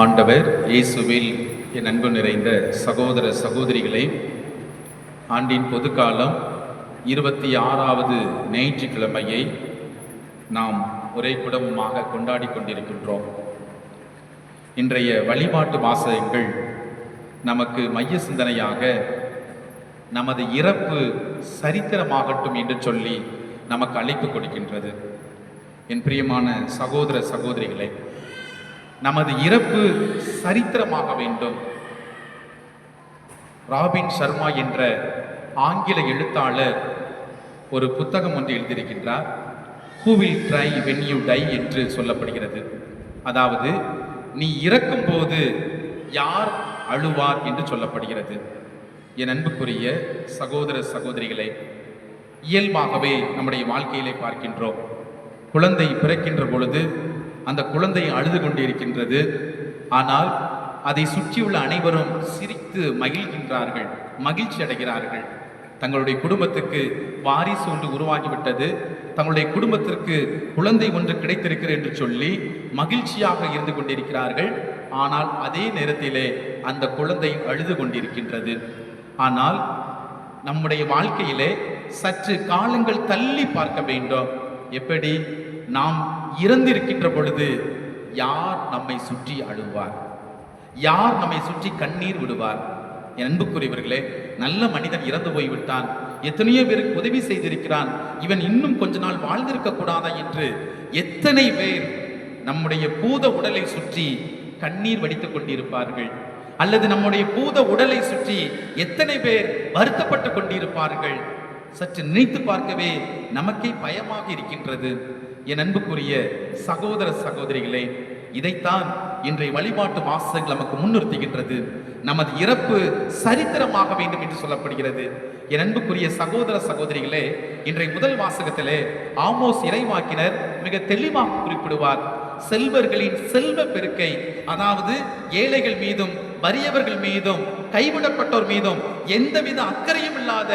ஆண்டவர் இயேசுவில் என் அன்பு நிறைந்த சகோதர சகோதரிகளே ஆண்டின் பொதுக்காலம் இருபத்தி ஆறாவது ஞாயிற்றுக்கிழமையை நாம் ஒரே குடும்பமாக கொண்டாடி கொண்டிருக்கின்றோம். இன்றைய வழிபாட்டு வாசகங்கள் நமக்கு மைய சிந்தனையாக நமது இறப்பு சரித்திரமாகட்டும் என்று சொல்லி நமக்கு அழைப்பு கொடுக்கின்றது. என் பிரியமான சகோதர சகோதரிகளை நமது இறப்பு சரித்திரமாக வேண்டும். ராபின் சர்மா என்ற ஆங்கில எழுத்தாளர் ஒரு புத்தகம் ஒன்று எழுதியிருக்கின்றார். Who will cry when you die என்று சொல்லப்படுகிறது. அதாவது நீ இறக்கும்போது யார் அழுவார் என்று சொல்லப்படுகிறது. என் அன்புக்குரிய சகோதர சகோதரிகளை இயல்பாகவே நம்முடைய வாழ்க்கையிலே பார்க்கின்றோம். குழந்தை பிறக்கின்ற பொழுது அந்த குழந்தை அழுது கொண்டிருக்கின்றது. ஆனால் அதை சுற்றியுள்ள அனைவரும் சிரித்து மகிழ்கின்றார்கள் மகிழ்ச்சி அடைகிறார்கள். தங்களுடைய குடும்பத்துக்கு வாரிசு ஒன்று உருவாகிவிட்டது. தங்களுடைய குடும்பத்திற்கு குழந்தை ஒன்று கிடைத்திருக்கிறது என்று சொல்லி மகிழ்ச்சியாக இருந்து கொண்டிருக்கிறார்கள். ஆனால் அதே நேரத்திலே அந்த குழந்தை அழுது கொண்டிருக்கின்றது. ஆனால் நம்முடைய வாழ்க்கையிலே சற்று காலங்கள் தள்ளி பார்க்க வேண்டும். எப்படி? நாம் இறந்திருக்கின்ற பொழுது யார் நம்மை சுற்றி அழுவார்? யார் நம்மை சுற்றி கண்ணீர் விடுவார்? என் அன்புக்குரியவர்களே நல்ல மனிதன் இறந்து போய்விட்டான். எத்தனையோ பேருக்கு உதவி செய்திருக்கிறான். இவன் இன்னும் கொஞ்ச நாள் வாழ்ந்திருக்க கூடாதா என்று எத்தனை பேர் நம்முடைய பூத உடலை சுற்றி கண்ணீர் வடித்துக் கொண்டிருப்பார்கள்? அல்லது நம்முடைய பூத உடலை சுற்றி எத்தனை பேர் வருத்தப்பட்டு கொண்டிருப்பார்கள்? சற்று நினைத்து பார்க்கவே நமக்கே பயமாக இருக்கின்றது. என் அன்புக்குரிய சகோதர சகோதரிகளே இதைத்தான் இன்றைய வழிபாட்டு வாசகங்கள் நமக்கு முன்னிறுத்துகின்றது. நமது இறப்பு சரித்திரமாக வேண்டும் என்று சொல்லப்படுகிறது. என் அன்புக்குரிய சகோதர சகோதரிகளே இன்றைய முதல் வாசகத்திலே ஆமோஸ் இறைவாக்கினர் மிக தெளிவாக குறிப்பிடுவார். செல்வர்களின் செல்வ பெருக்கை அதாவது ஏழைகள் மீதும் வறியவர்கள் மீதும் கைவிடப்பட்டோர் மீதும் எந்தவித அக்கறையும் இல்லாத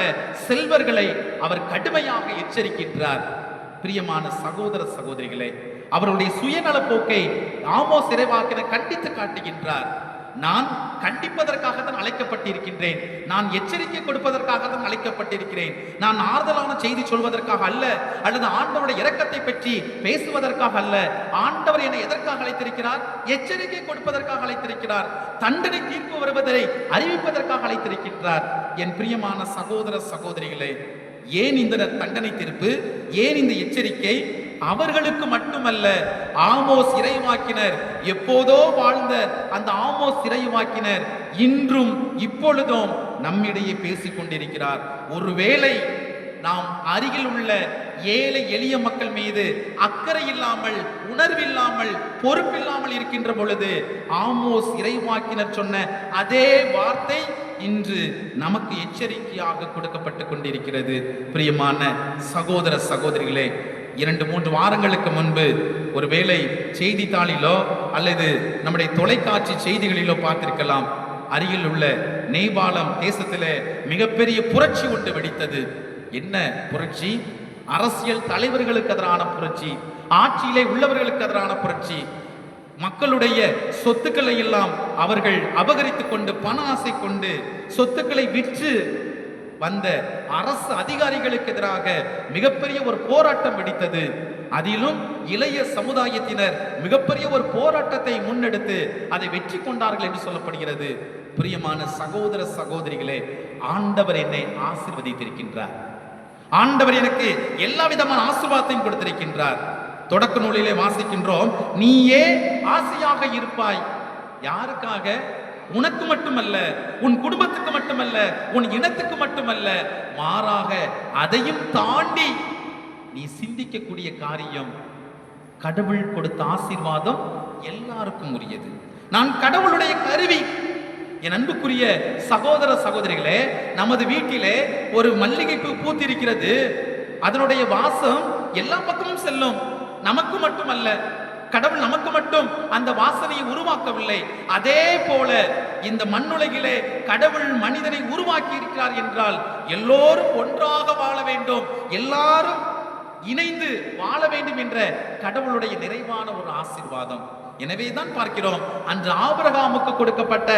செல்வர்களை அவர் கடுமையாக எச்சரிக்கின்றார். பிரியமான சகோதர சகோதரிகளே அவருடைய சுயநல போக்கை ஆமோ சிறைவாக்கின கண்டித்து காட்டுகின்றார். நான் கண்டிப்பதற்காக தான் அழைக்கப்பட்டிருக்கின்றேன். நான் எச்சரிக்கை கொடுப்பதற்காக தான் அழைக்கப்பட்டிருக்கிறேன். நான் ஆறுதலான செய்தி சொல்வதற்காக அல்ல அல்லது ஆண்டவருடைய இரக்கத்தை பற்றி பேசுவதற்காக அல்ல. ஆண்டவர் என்னை எதற்காக அழைத்திருக்கிறார்? எச்சரிக்கை கொடுப்பதற்காக அழைத்திருக்கிறார். தண்டனை தீர்ப்பு வருவதை அறிவிப்பதற்காக அழைத்திருக்கின்றார். என் பிரியமான சகோதர சகோதரிகளே ஏன் இந்த தண்டனை தீர்ப்பு? ஏன் இந்த எச்சரிக்கை? அவர்களுக்கு மட்டுமல்ல ஆமோஸ் இறைவாக்கினர் எப்போதோ வாழ்ந்த அந்த ஆமோஸ் இறைவாக்கினர் இன்றும் இப்பொழுதும் நம்மிடையே பேசிக் கொண்டிருக்கிறார் ஒருவேளை நாம் அருகில் உள்ள ஏழை எளிய மக்கள் மீது அக்கறை இல்லாமல் உணர்வில்லாமல் பொறுப்பில்லாமல் இருக்கின்ற பொழுது ஆமோஸ் இறைவாக்கினர் சொன்ன அதே வார்த்தை இன்று நமக்கு எச்சரிக்கையாக கொடுக்கப்பட்டு கொண்டிருக்கிறது. பிரியமான சகோதர சகோதரிகளே இரண்டு மூன்று வாரங்களுக்கு முன்பு ஒருவேளை செய்தித்தாளிலோ அல்லது நம்முடைய தொலைக்காட்சி செய்திகளிலோ பார்த்திருக்கலாம். அருகில் உள்ள நேபாளம் தேசத்தில் மிகப்பெரிய புரட்சி ஒன்று வெடித்தது. என்ன புரட்சி? அரசியல் தலைவர்களுக்கு எதிரான புரட்சி ஆட்சியிலே உள்ளவர்களுக்கு எதிரான புரட்சி மக்களுடைய சொத்துக்களை எல்லாம் அவர்கள் அபகரித்து கொண்டு பண ஆசை கொண்டு சொத்துக்களை விற்று வந்த அரசு அதிகாரிகளுக்கு எதிராக மிகப்பெரிய ஒரு போராட்டம் வெடித்தது. அதிலும் இளைய சமுதாயத்தினர் மிகப்பெரிய ஒரு போராட்டத்தை முன்னெடுத்து அதை வெற்றி கொண்டார்கள் என்று சொல்லப்படுகிறது. பிரியமான சகோதர சகோதரிகளே ஆண்டவர் என்னை ஆசிர்வதித்திருக்கின்றார். ஆண்டவர் எனக்கு எல்லா விதமான ஆசிர்வாதத்தையும் கொடுத்திருக்கின்றார். தொடக்க நூலிலே வாசிக்கின்றோம் நீயே ஆசையாக இருப்பாய். யாருக்காக? உனக்கு மட்டுமல்ல உன் குடும்பத்துக்கு மட்டுமல்ல உன் இனத்துக்கு மட்டுமல்ல. மாறாக அதையும் தாண்டி நீ சிந்திக்கக்கூடிய காரியம் கடவுள் கொடுத்த ஆசீர்வாதம் எல்லாருக்கும் உரியது. நான் கடவுளுடைய கருவி என் அன்புக்குரிய சகோதர சகோதரிகளே நமது வீட்டிலே ஒரு மல்லிகை பூ பூத்திருக்கிறது. அதனுடைய வாசம் எல்லா பக்கமும் செல்லும். நமக்கு மட்டுமல்ல கடவுள் நமக்கு மட்டும் அந்த வாசனையை உருவாக்கவில்லை. அதே போல இந்த மண்ணுலகிலே கடவுள் மனிதனை உருவாக்கி இருக்கிறார் என்றால் எல்லோரும் ஒன்றாக வாழ வேண்டும். எல்லாரும் இணைந்து வாழ வேண்டும் என்ற கடவுளுடைய நிறைவான ஒரு ஆசீர்வாதம். எனவே தான் பார்க்கிறோம். அன்று ஆபரகாமுக்கு கொடுக்கப்பட்ட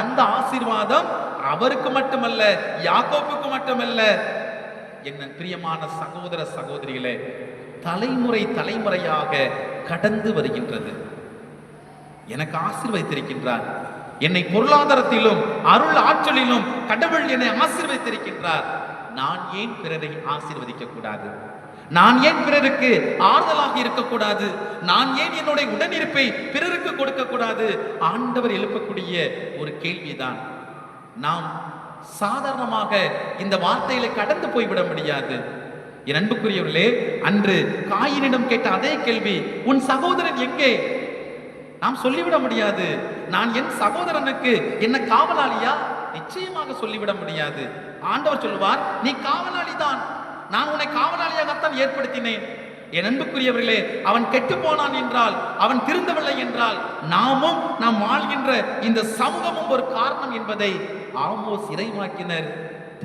அந்த ஆசீர்வாதம் அவருக்கு மட்டுமல்ல யாக்கோப்புக்கு மட்டுமல்ல. என்ன பிரியமான சகோதர சகோதரிகளே தலைமுறை தலைமுறையாக கடந்து வருகின்றது. எனக்கு ஆசீர்வதித்திருக்கின்றார். என்னை பொருளாதாரத்திலும் அருள் ஆற்றலிலும் கடவுள் என்னை ஆசீர்வதித்திருக்கின்றார். நான் ஏன் பிறரை ஆசீர்வதிக்க கூடாது நான் ஏன் பிறருக்கு ஆறுதலாக இருக்கக்கூடாது? நான் ஏன் என்னுடைய உடனிருப்பை பிறருக்கு கொடுக்க கூடாது ஆண்டவர் எழுப்பக்கூடிய ஒரு கேள்விதான். நாம் சாதாரணமாக இந்த வார்த்தையில கடந்து போய்விட முடியாது. என் அன்புக்குரியவர்களே அன்று காயினிடம் கேட்ட அதே கேள்வி உன் சகோதரன் எங்கே? நாம் சொல்லிவிட முடியாது. நான் என் சகோதரனுக்கு என்ன காவலாளியா? நிச்சயமாக சொல்லிவிட முடியாது. ஆண்டவர் சொல்லுவார் நீ காவலாளி தான் நான் உன்னை காவலாளியாகத்தான் ஏற்படுத்தினேன். என் அன்புக்குரியவர்களே அவன் கெட்டு போனான் என்றால் அவன் திருந்தவில்லை என்றால் நாமும் நாம் வாழ்கின்ற இந்த சமூகமும் ஒரு காரணம் என்பதை ஆமோஸ் இறைவாக்கினர்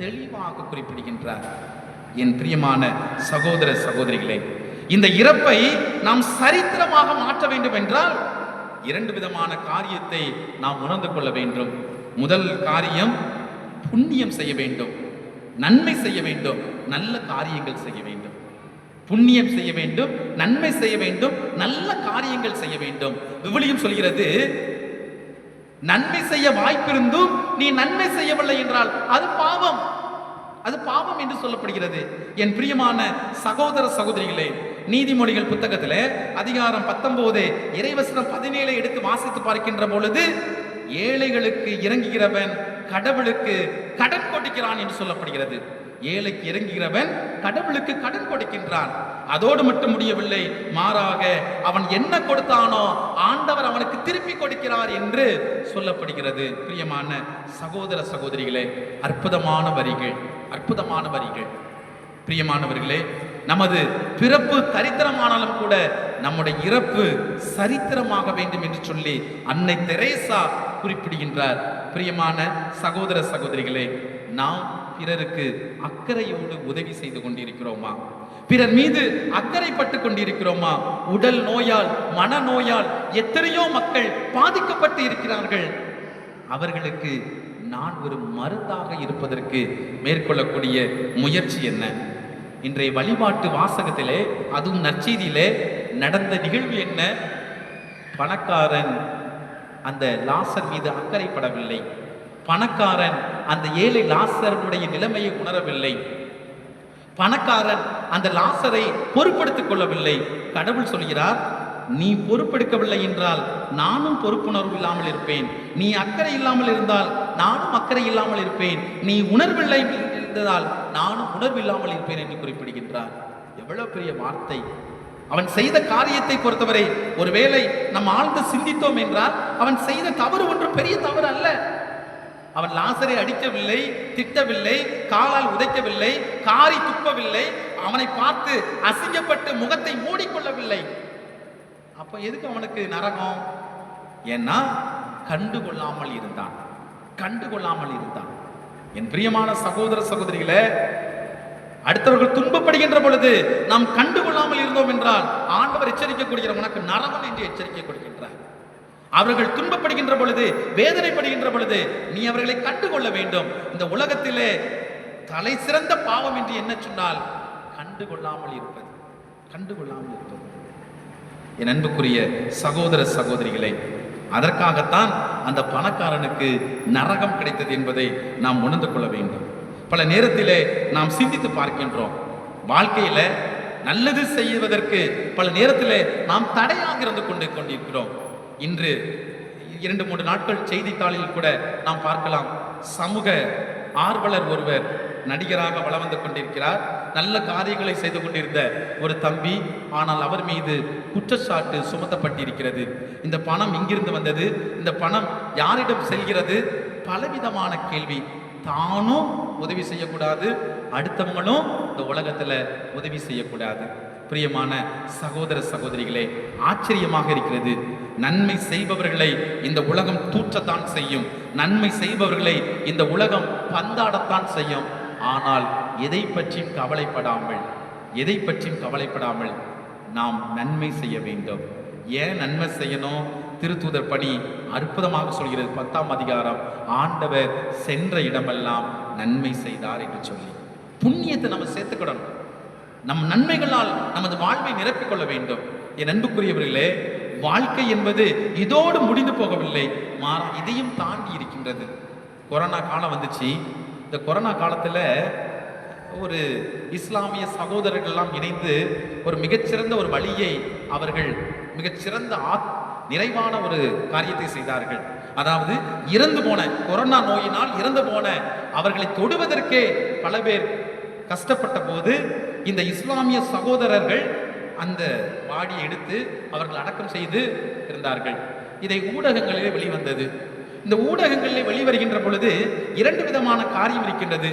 தெளிவாக குறிப்பிடுகின்றார். என் பிரியமான சகோதர சகோதரிகளே இந்த இறப்பை நாம் சரித்திரமாக மாற்ற வேண்டும் என்றால் இரண்டு விதமான காரியத்தை நாம் உணர்ந்து கொள்ள வேண்டும். முதல் காரியம் புண்ணியம் செய்ய வேண்டும். நன்மை செய்ய வேண்டும் நல்ல காரியங்கள் செய்ய வேண்டும். புண்ணியம் செய்ய வேண்டும் நன்மை செய்ய வேண்டும் நல்ல காரியங்கள் செய்ய வேண்டும். விவிலியம் சொல்கிறது நன்மை செய்ய வாய்ப்பிருந்தும் நீ நன்மை செய்யவில்லை என்றால் அது பாவம். அது பாவம் என்று சொல்லப்படுகிறது. என் பிரியமான சகோதர சகோதரிகளே நீதிமொழிகள் புத்தகத்தில் அதிகாரம் பத்தொன்பது இறைவசனம் பதினேழு எடுத்து வாசித்து பார்க்கின்ற பொழுது ஏழைகளுக்கு இறங்குகிறவன் கடவுளுக்கு கடன் கொடுக்கிறான் என்று சொல்லப்படுகிறது. ஏழைக்கு இறங்குகிறவன் கடவுளுக்கு கடன் கொடுக்கின்றான். அதோடு மட்டும் முடியவில்லை மாறாக அவன் என்ன கொடுத்தானோ ஆண்டவர் அவனுக்கு திருப்பி கொடுக்கிறார் என்று சொல்லப்படுகிறது. பிரியமான சகோதர சகோதரிகளே அற்புதமான வரிகள் அற்புதமான வரிகள். பிரியமானவர்களே நமது பிறப்பு தரித்திரமானாலும் கூட நம்முடைய இறப்பு சரித்திரமாக வேண்டும் என்று சொல்லி அன்னை தெரேசா குறிப்பிடுகின்றார். பிரியமான சகோதர சகோதரிகளே நாம் பிறருக்கு அக்கறையோடு உதவி செய்து கொண்டிருக்கிறோமா? பிறர் மீது அக்கறைப்பட்டு கொண்டிருக்கிறோமா? உடல் நோயால் மனநோயால் எத்தனையோ மக்கள் பாதிக்கப்பட்டு இருக்கிறார்கள். அவர்களுக்கு நான் ஒரு மருந்தாக இருப்பதற்கு மேற்கொள்ளக்கூடிய முயற்சி என்ன? இன்றைய வழிபாட்டு வாசகத்திலே அதுவும் நற்செய்தியிலே நடந்த நிகழ்வு என்ன? பணக்காரன் அந்த லாசர் மீது அக்கறைப்படவில்லை. பணக்காரன் அந்த ஏழை லாசரனுடைய நிலைமையை உணரவில்லை. பணக்காரன் அந்த லாசரை பொறுப்படுத்திக் கொள்ளவில்லை. கடவுள் சொல்கிறார் நீ பொறுப்பெடுக்கவில்லை என்றால் நானும் பொறுப்புணர்வு இல்லாமல் இருப்பேன். நீ அக்கறை இல்லாமல் இருந்தால் நானும் அக்கறை இல்லாமல் இருப்பேன். நீ உணர்வில்லை இருந்ததால் நானும் உணர்வில்லாமல் இருப்பேன் என்று குறிப்பிடுகின்றார் எவ்வளவு பெரிய வார்த்தை. அவன் செய்த காரியத்தை பொறுத்தவரை ஒருவேளை நம்ம ஆழ்ந்து சிந்தித்தோம் என்றால் அவன் செய்த தவறு ஒன்று பெரிய தவறு அல்ல. அவன் லாசரை அடிக்கவில்லை திட்டவில்லை காலால் உதைக்கவில்லை காரி துப்பவில்லை அவனை பார்த்து அசிங்கப்பட்டு முகத்தை மூடிக்கொள்ளவில்லை. அப்ப எதுக்கு அவனுக்கு நரகம்? ஏன்னா கண்டு கொள்ளாமல் இருந்தான். கண்டு கொள்ளாமல் இருந்தான். என் பிரியமான சகோதர சகோதரிகளே அடுத்தவர்கள் துன்பப்படுகின்ற பொழுது நாம் கண்டு கொள்ளாமல் இருந்தோம் என்றால் ஆண்டவர் எச்சரிக்கை கொடுக்கிற உனக்கு நரவன் என்று எச்சரிக்கை கொடுக்கின்றார். அவர்கள் துன்பப்படுகின்ற பொழுது வேதனைப்படுகின்ற பொழுது நீ அவர்களை கண்டுகொள்ள வேண்டும். இந்த உலகத்திலே தலை சிறந்த பாவம் என்று என்ன சொன்னால் கண்டுகொள்ளாமல் இருப்பது கண்டுகொள்ளாமல் இருப்பது. என் அன்புக்குரிய சகோதர சகோதரிகளை அதற்காகத்தான் அந்த பணக்காரனுக்கு நரகம் கிடைத்தது என்பதை நாம் உணர்ந்து கொள்ள வேண்டும். பல நேரத்திலே நாம் சிந்தித்து பார்க்கின்றோம். வாழ்க்கையில நல்லது செய்வதற்கு பல நேரத்திலே நாம் தடையாக இருந்து கொண்டு கொண்டிருக்கிறோம். இன்று இரண்டு மூன்று நாட்கள் செய்தித்தாளில் கூட நாம் பார்க்கலாம். சமூக ஆர்வலர் ஒருவர் நடிகராக வளர்ந்து வந்து கொண்டிருக்கிறார். நல்ல காரியங்களை செய்து கொண்டிருந்த ஒரு தம்பி ஆனால் அவர் மீது குற்றச்சாட்டு சுமத்தப்பட்டிருக்கிறது. இந்த பணம் இங்கிருந்து வந்தது? இந்த பணம் யாரிடம் செல்கிறது? பலவிதமான கேள்வி. தானும் உதவி செய்யக்கூடாது அடுத்தவங்களும் இந்த உலகத்தில் உதவி செய்யக்கூடாது. பிரியமான சகோதர சகோதரிகளே ஆச்சரியமாக இருக்கிறது. நன்மை செய்பவர்களை இந்த உலகம் தூற்றத்தான் செய்யும். நன்மை செய்பவர்களை இந்த உலகம் பந்தாடத்தான் செய்யும். ஆனால் எதை பற்றியும் கவலைப்படாமல் எதை பற்றியும் கவலைப்படாமல் நாம் நன்மை செய்ய வேண்டும். ஏன் நன்மை செய்யணும்? திருத்தூதர் பணி அற்புதமாக சொல்கிறது பத்தாம் அதிகாரம். ஆண்டவர் சென்ற இடமெல்லாம் நன்மை செய்தார் என்று சொல்லி. புண்ணியத்தை நம்ம சேர்த்துக்கிடணும். நம் நன்மைகளால் நமது வாழ்வை நிரப்பிக் கொள்ள வேண்டும். என் அன்புக்குரியவர்களே வாழ்க்கை என்பது இதோடு முடிந்து போகவில்லை. மாறா இதையும் தாண்டி இருக்கின்றது. கொரோனா காலம் வந்துச்சு. இந்த கொரோனா காலத்தில் ஒரு இஸ்லாமிய சகோதரர்கள் எல்லாம் இணைந்து ஒரு மிகச்சிறந்த ஒரு வழியை அவர்கள் மிகச்சிறந்த ஆத் நிறைவான ஒரு காரியத்தை செய்தார்கள். அதாவது இறந்து போன கொரோனா நோயினால் இறந்து போன அவர்களை தொடுவதற்கே பல பேர் கஷ்டப்பட்ட போது இந்த இஸ்லாமிய சகோதரர்கள் அந்த பாடியை எடுத்து அவர்கள் அடக்கம் செய்து இருந்தார்கள். இதை ஊடகங்களிலே வெளிவந்தது. இந்த ஊடகங்களிலே வெளிவருகின்ற பொழுது இரண்டு விதமான காரியம் இருக்கின்றது.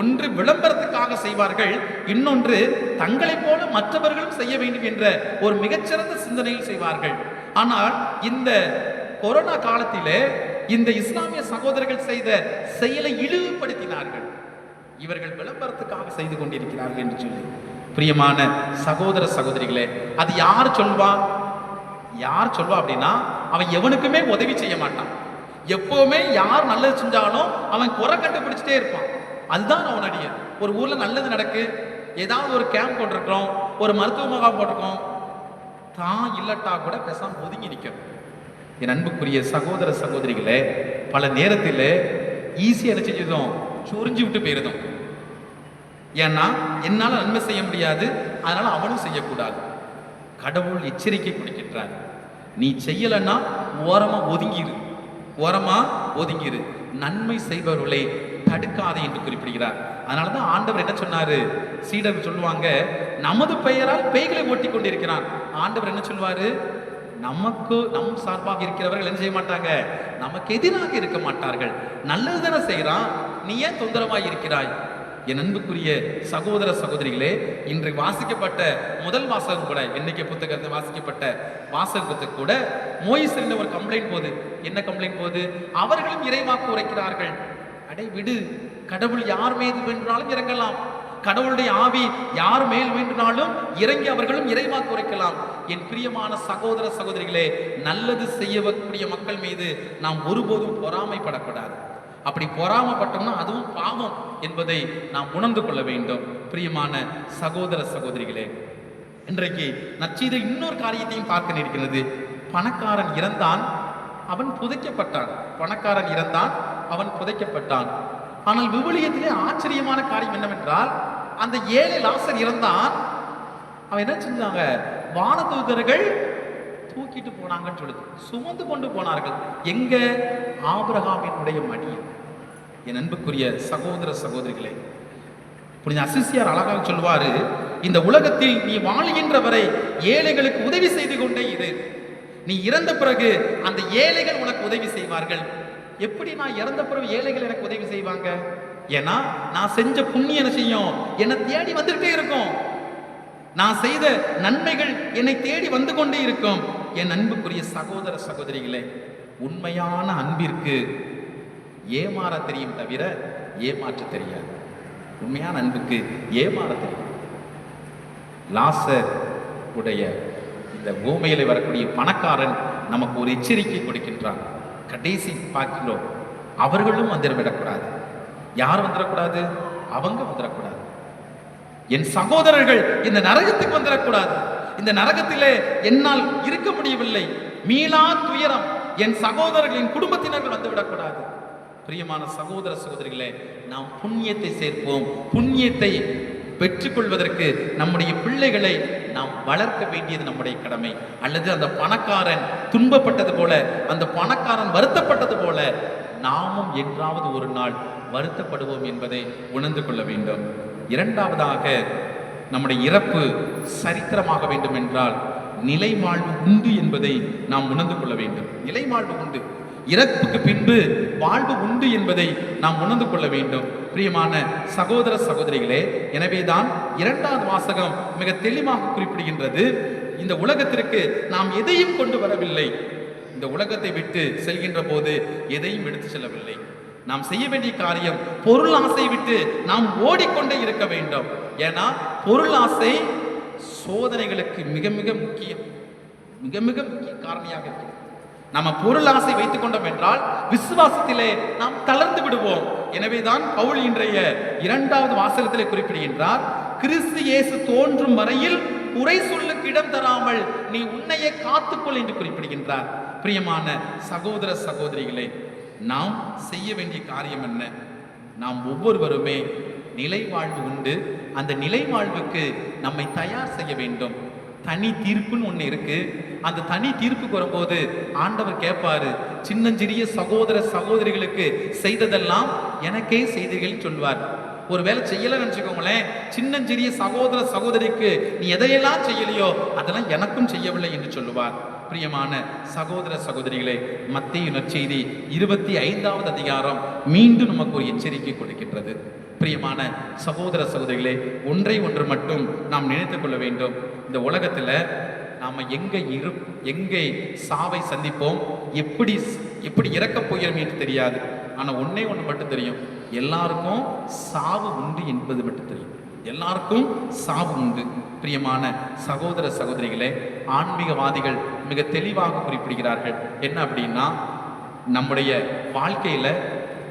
ஒன்று விளம்பரத்துக்காக செய்வார்கள் இன்னொன்று தங்களைப் போல மற்றவர்களும் செய்ய வேண்டும் என்ற ஒரு மிகச்சிறந்த சிந்தனையில் செய்வார்கள். ஆனால் இந்த கொரோனா காலத்திலே இந்த இஸ்லாமிய சகோதரர்கள் செய்த செயலை இழிவுபடுத்தினார்கள். இவர்கள் விளம்பரத்துக்காக செய்து கொண்டிருக்கிறார்கள் என்று சொல்லி. பிரியமான சகோதர சகோதரிகளே அது யார் சொல்வா? யார் சொல்வா அப்படின்னா அவன் எவனுக்குமே உதவி செய்ய மாட்டான். எப்பவுமே யார் நல்லது செஞ்சாலும் அவன் குறை கண்டுபிடிச்சிட்டே இருப்பான். அதுதான் அவனுடைய ஒரு ஊர்ல நல்லது நடக்கு. ஏதாவது ஒரு கேம்ப் போட்டிருக்கிறோம். ஒரு மருத்துவ முகாம் போட்டிருக்கோம். தான் இல்லட்டா கூட பேசாம ஒதுங்கி நிற்கும் என் அன்புக்குரிய சகோதர சகோதரிகளே பல நேரத்தில் ஈஸியாக என்ன செஞ்சதும் சொரிஞ்சு விட்டு போயிருந்தோம் ஏன்னா என்னால் நன்மை செய்ய முடியாது. அதனால அவனும் செய்யக்கூடாது. கடவுள் எச்சரிக்கை கொடுக்கின்றார். நீ செய்யலைன்னா ஓரமாக ஒதுங்கிரு. ஓரமாக ஒதுங்கிரு. நன்மை செய்பவர்களை தடுக்காதே என்று குறிப்பிடுகிறார். அதனால தான் ஆண்டவர் என்ன சொன்னாரு? சீடர் சொல்லுவாங்க நமது பெயரால் பேய்களை ஓட்டி கொண்டிருக்கிறான். ஆண்டவர் என்ன சொல்வாரு? நமக்கு நம் சார்பாக இருக்கிறவர்கள் என்ன செய்ய மாட்டாங்க? நமக்கு எதிராக இருக்க மாட்டார்கள். நல்லது தானே செய்கிறான் நீ ஏன் தொந்தரவாய் இருக்கிறாய்? என் அன்புக்குரிய சகோதர சகோதரிகளே இன்று வாசிக்கப்பட்ட முதல் வாசகம் கூட என்னைக்கு புத்தகத்தை வாசிக்கப்பட்ட வாசகத்தை கூட மோயிஸ் என்ற ஒரு கம்ப்ளைண்ட் போகுது என்ன கம்ப்ளைண்ட் போகுது அவர்களும் இறைவாக்கு உரைக்கிறார்கள். அடை விடு கடவுள் யார் மீது வேண்டுனாலும் இறங்கலாம். கடவுளுடைய ஆவி யார் மேல் வேண்டுனாலும் இறங்கி அவர்களும் இறைவா குறைக்கலாம். என் பிரியமான சகோதர சகோதரிகளே நல்லது செய்யக்கூடிய மக்கள் மீது நாம் ஒருபோதும் பொறாமைப்படக்கூடாது. அப்படி பொறாமப்பட்டோம்னா அதுவும் பாவம் என்பதை நாம் உணர்ந்து கொள்ள வேண்டும். பிரியமான சகோதர சகோதரிகளே இன்றைக்கு நச்சீதை இன்னொரு காரியத்தையும் பார்க்க நிற்கிறது பணக்காரன் இறந்தான் அவன் புதைக்கப்பட்டான். பணக்காரன் இறந்தான் அவன் புதைக்கப்பட்டான். ஆனால் விவிலியத்திலே ஆச்சரியமான காரியம் என்னவென்றால் அந்த ஏழை லாசர் இறந்தான். அவன் என்ன செஞ்சாங்க? வானதூதர்கள் தூக்கிட்டு போனாங்கன்னு சொல்லுது. சுமந்து கொண்டு போனார்கள். எங்க? ஆபிரகாமினுடைய மடியில். என் அன்புக்குரிய சகோதர சகோதரிகளே புனித அசிசியார் அழகாக சொல்வாரு இந்த உலகத்தில் நீ வாழுகின்ற வரை ஏழைகளுக்கு உதவி செய்து கொண்டே இரு. நீ இறந்த பிறகு அந்த ஏழைகள் உனக்கு உதவி செய்வார்கள். எப்படி நான் இறந்த பிறகு ஏழைகள் எனக்கு உதவி செய்வாங்க? ஏன்னா நான் செஞ்ச புண்ணியம் என்ன செய்யும்? என்னை தேடி வந்துகிட்டே இருக்கும். நான் செய்த நன்மைகள் என்னை தேடி வந்து கொண்டே இருக்கும். என் அன்புக்குரிய சகோதர சகோதரிகளே உண்மையான அன்பிற்கு ஏமாற தெரியும் தவிர ஏமாற்ற தெரியாது. உண்மையான அன்புக்கு ஏமாற தெரியும். லாசர் உடைய இந்த பூமியில வரக்கூடிய பணக்காரன் நமக்கு ஒரு எச்சரிக்கை கொடுக்கின்றான். கடைசி பார்க்கிறோம் அவர்களும் வந்துடக்கூடாது யார் வந்துடக்கூடாது அவங்க வந்துடக்கூடாது என் சகோதரர்கள் இந்த நரகத்துக்கு வந்துடக்கூடாது இந்த நரகத்திலே என்னால் இருக்க முடியவில்லை. மீளா துயரம் என் சகோதரர்களின் குடும்பத்தினர்கள் வந்துவிடக்கூடாது. பிரியமான சகோதர சகோதரிகளே நாம் புண்ணியத்தை சேர்ப்போம். புண்ணியத்தை பெற்றுக்கொள்வதற்கு நம்முடைய பிள்ளைகளை நாம் வளர்க்க வேண்டியது நம்முடைய கடமை. அல்லது அந்த பணக்காரன் துன்பப்பட்டது போல அந்த பணக்காரன் வருத்தப்பட்டது போல நாமும் என்றாவது ஒரு நாள் வருத்தப்படுவோம் என்பதை உணர்ந்து கொள்ள வேண்டும். இரண்டாவதாக நம்முடைய இறப்பு சரித்திரமாக வேண்டும் என்றால் நிலைமாழ்வு உண்டு என்பதை நாம் உணர்ந்து கொள்ள வேண்டும். நிலைமாழ்வு உண்டு. இறப்புக்கு பின்பு வாழ்வு உண்டு என்பதை நாம் உணர்ந்து கொள்ள வேண்டும். பிரியமான சகோதர சகோதரிகளே எனவேதான் இரண்டாவது வாசகம் மிக தெளிவாக குறிப்பிடுகின்றது. இந்த உலகத்திற்கு நாம் எதையும் கொண்டு வரவில்லை. இந்த உலகத்தை விட்டு செல்கின்ற போது எதையும் எடுத்து செல்லவில்லை. நாம் செய்ய வேண்டிய காரியம் பொருள் ஆசை விட்டு நாம் ஓடிக்கொண்டே இருக்க வேண்டும். ஏன்னா பொருள் ஆசை சோதனைகளுக்கு மிக மிக முக்கியம். மிக மிக முக்கிய காரணியாக இருக்கிறது. நம்ம பொருள் ஆசை வைத்துக் கொண்டோம் என்றால் விசுவாசத்திலே நாம் தளர்ந்து விடுவோம். எனவேதான் பவுல் இன்றைய இரண்டாவது வாசகத்திலே குறிப்பிடுகின்றார் கிறிஸ்து இயேசு தோன்றும் வரையில் குறை சொல்லுக்கு இடம் தராமல் நீ உன்னையே காத்துக்கொள் என்று குறிப்பிடுகின்றார். பிரியமான சகோதர சகோதரிகளே நாம் செய்ய வேண்டிய காரியம் என்ன? நாம் ஒவ்வொருவருமே நிலை வாழ்வு உண்டு. அந்த நிலை வாழ்வுக்கு நம்மை தயார் செய்ய வேண்டும். தனி தீர்ப்புன்னு ஒன்று இருக்கு. அந்த தனி தீர்ப்புக்கு வரும்போது ஆண்டவர் கேட்பாரு சின்னஞ்சிறிய சகோதர சகோதரிகளுக்கு செய்ததெல்லாம் எனக்கே செய்தீர்கள் சொல்வார் ஒருவேளை செய்யலைன்னு நினச்சிக்கோங்களேன் சின்னஞ்சிறிய சகோதர சகோதரிக்கு நீ எதையெல்லாம் செய்யலையோ அதெல்லாம் எனக்கும் செய்யவில்லை என்று சொல்லுவார். பிரியமான சகோதர சகோதரிகளே மத்திய நற்செய்தி இருபத்தி ஐந்தாவது அதிகாரம் மீண்டும் நமக்கு ஒரு எச்சரிக்கை கொடுக்கின்றது. பிரியமான சகோதர சகோதரிகளே ஒன்றை ஒன்று மட்டும் நாம் நினைத்து கொள்ள வேண்டும். இந்த உலகத்தில் நாம் எங்கே இரு எங்கே சாவை சந்திப்போம் எப்படி எப்படி இறக்கப் போகிறோம் என்று தெரியாது. ஆனால் ஒன்றே ஒன்று மட்டும் தெரியும். எல்லாருக்கும் சாவு உண்டு என்பது மட்டும் தெரியும். எல்லாருக்கும் சாவு உண்டு. பிரியமான சகோதர சகோதரிகளே ஆன்மீகவாதிகள் மிக தெளிவாக குறிப்பிடுகிறார்கள். என்ன அப்படின்னா நம்முடைய வாழ்க்கையில்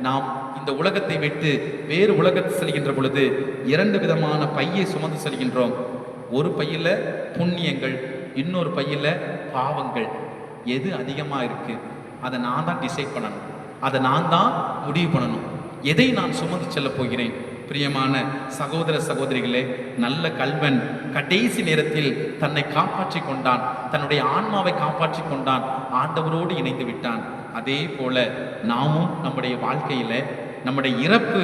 நாம் இந்த உலகத்தை விட்டு வேறு உலகத்தில் செல்கின்ற பொழுது இரண்டு விதமான பையை சுமந்து செல்கின்றோம். ஒரு பையில புண்ணியங்கள் இன்னொரு பையில பாவங்கள். எது அதிகமா இருக்கு? அதை நான் தான் டிசைட் பண்ணணும். அதை நான் தான் முடிவு பண்ணணும். எதை நான் சுமந்து செல்ல போகிறேன்? பிரியமான சகோதர சகோதரிகளே நல்ல கல்வன் கடைசி நேரத்தில் தன்னை காப்பாற்றி கொண்டான். தன்னுடைய ஆன்மாவை காப்பாற்றி கொண்டான். ஆண்டவரோடு இணைந்து விட்டான். அதே போல நாமும் நம்முடைய வாழ்க்கையில நம்முடைய இறப்பு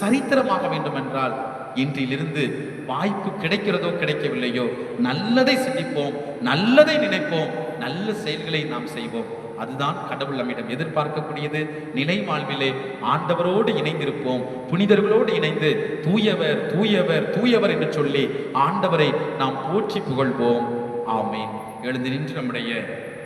சரித்திரமாக வேண்டும் என்றால் இன்றிலிருந்து வாய்ப்பு கிடைக்கிறதோ கிடைக்கவில்லையோ நல்லதை சிந்திப்போம் நல்லதை நினைப்போம் நல்ல செயல்களை நாம் செய்வோம். அதுதான் கடவுள் நம்மிடம் எதிர்பார்க்கக்கூடியது. நிலை வாழ்விலே ஆண்டவரோடு இணைந்திருப்போம். புனிதர்களோடு இணைந்து தூயவர் தூயவர் தூயவர் என்று சொல்லி ஆண்டவரை நாம் போற்றி புகழ்வோம். ஆமேன். எழுந்து நின்று நம்முடைய